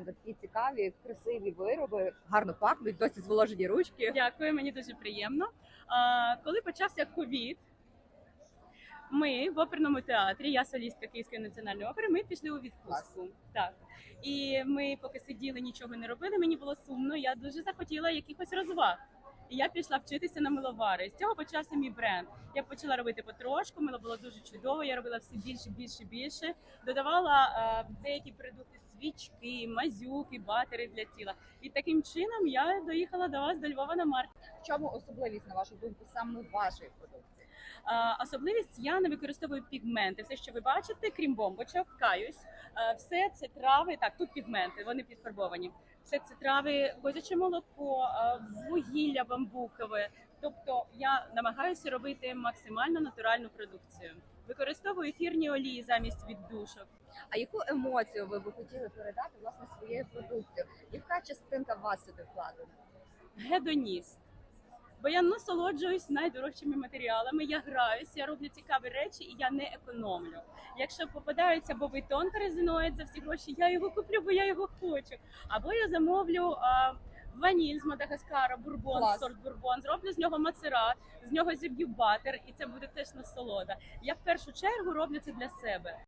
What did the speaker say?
Такі цікаві, красиві вироби, гарно пахнуть, досі зволожені ручки. Дякую, мені дуже приємно. А, коли почався ковід, ми в оперному театрі, я солістка Київської національної опери, ми пішли у відпустку. Так. І ми поки сиділи, нічого не робили. Мені було сумно. Я дуже захотіла якихось розваг. І я пішла вчитися на миловари. З цього почався мій бренд. Я почала робити потрошку, мило було дуже чудово. Я робила все більше, більше, більше. Додавала е, деякі продукти, свічки, мазюки, батери для тіла. І таким чином я доїхала до вас до Львова на март. В чому особливість, на вашу думку, саме вашої продукції? А, Особливість я не використовую пігменти. Все, що ви бачите, крім бомбочок, каюсь. а, Все це трави. Так, тут пігменти, вони підфарбовані. Все це трави, козяче молоко, вугілля бамбукове. Тобто я намагаюся робити максимально натуральну продукцію. Використовую ефірні олії замість віддушок. А яку емоцію ви б хотіли передати власне своєю продукцією? Яка частинка вас сюди вкладена? Гедоніст. Бо я насолоджуюсь найдорожчими матеріалами. Я граюсь, я роблю цікаві речі і я не економлю. Якщо попадається бобитон резиноїд за всі гроші, я його куплю, бо я його хочу. Або я замовлю а, ваніль з Мадагаскара, бурбон, Клас. сорт бурбон, зроблю з нього мацерат, з нього зіб'ю батер, і це буде теж насолода. Я в першу чергу роблю це для себе.